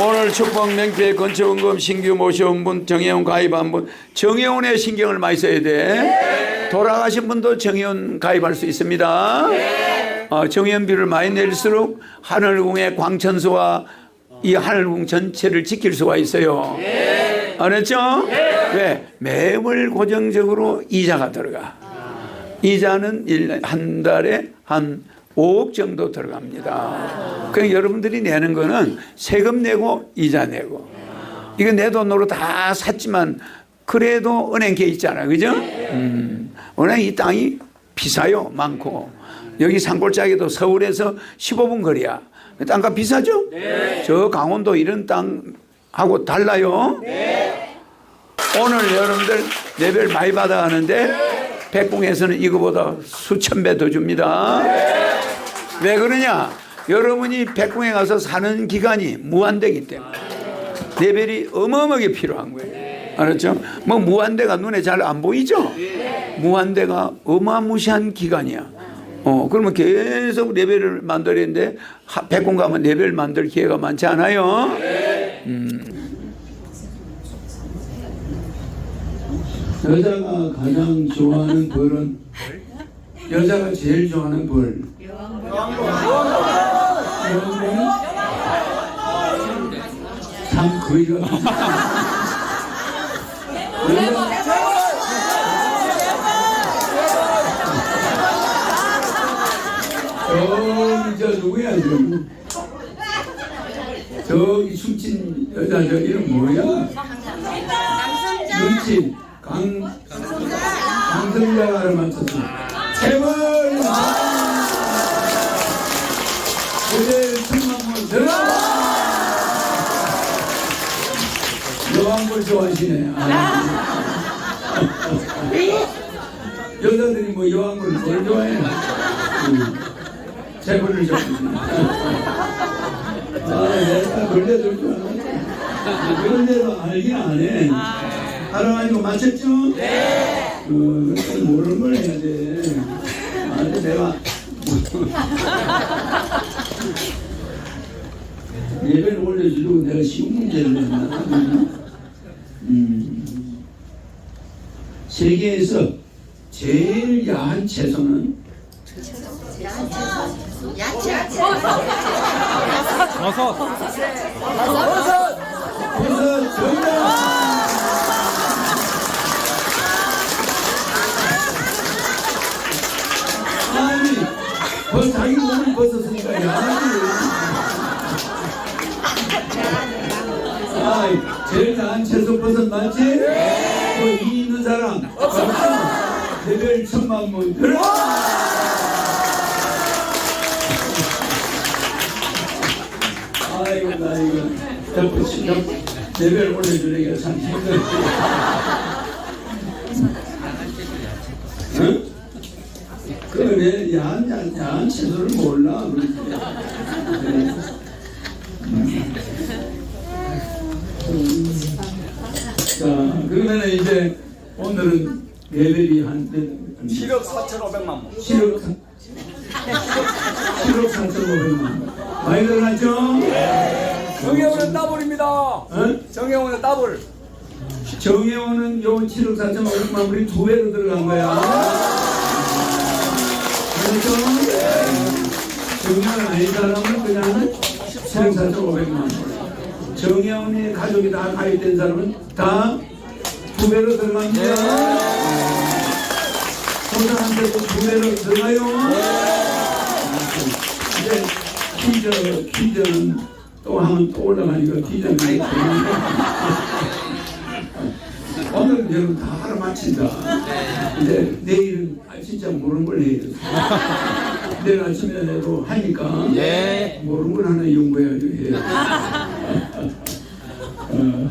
오늘 축복 맹패 건축원금 신규 모셔온 분 정혜원 가입한 분 정혜원의 신경을 많이 써야 돼 돌아가신 분도 정혜원 가입할 수 있습니다 어, 정혜원비를 많이 낼수록 하늘궁의 광천수와 이 하늘궁 전체를 지킬 수가 있어요 알았죠? 왜? 매월 고정적으로 이자가 들어가 이자는 일- 한 달에 한 5억 정도 들어갑니다. 그러니까 여러분들이 내는 거는 세금 내고 이자 내고 이거 내 돈으로 다 샀지만 그래도 은행계 있잖아요. 그죠? 음, 은행 이 땅이 비싸요. 많고. 여기 산골짜기도 서울에서 15분 거리야. 땅값 비싸죠? 저 강원도 이런 땅하고 달라요. 오늘 여러분들 레벨 많이 받아가는데 백궁에서는 이거보다 수천 배 더 줍니다. 왜 그러냐? 여러분이 백궁에 가서 사는 기간이 무한대기 때문에 레벨이 어마어마하게 필요한 거예요. 알았죠? 뭐 무한대가 눈에 잘 안 보이죠? 무한대가 어마무시한 기간이야. 어, 그러면 계속 레벨을 만들었는데 하- 백궁 가면 레벨 만들 기회가 많지 않아요? 여자가 가장 좋아하는 벌은 여자가 제일 좋아하는 벌. 참 거의가. 저기 저 누구야 저 저기 춤춘 여자 저 이름 뭐야? 눈치 강 강성자를 맞췄어. 재벌 여왕벌 좋아하시네. 아. 여자들이 뭐 여왕벌 뭘 좋아해? 응. 재벌을 좋아해. 아, 내가 걸려들 줄 알았네. 그런데도 알긴 안 해. 알아가지고 맞췄죠? 네. 어, 모르는 걸 해야 돼. 아, 근데 내가 예배를 올려주려고 내가 쉬운 문제를 냈나? 음. 세계에서 제일 야한 채소는 버섯 정답! 아니, 버 자기 몸을 벗었으니까 야하지. 아이, 제일 야한 채소 버섯 맞지? 그이 있는 사람. 레벨 천만 문 들어! 아이고, 나 이거. 치고 레벨 올려주려니까 참 힘들어. 응? 그래 야한 야한 채소를 몰라 그러지. 네. 음. 자 그러면 이제 오늘은 레벨이 한 7억 4,500만 원. 7억 7억 4,500만 많이 들어갔죠? 정혜원은 더블입니다. 어? 정혜원은 더블. 정혜원은 요 7억 4,500만 우리 두 배로 들어간 거야. 그래서 정혜원 아닌 사람은 그냥 7억 4,500만 정혜원의 가족이 다 가입된 사람은 다 두 배로 들어갑니다. 소장한테도 두 배로 들어가요. 이제 퀴즈, 퀴즈는 또 하면 또 올라가니까 퀴즈는 오늘 여러분 다 하루 마친다. 이제 내일은 아, 진짜 모르는 걸 돼. 내일 아침에도 하니까 모르는 걸 하나 연구해가지고 해. 어. um,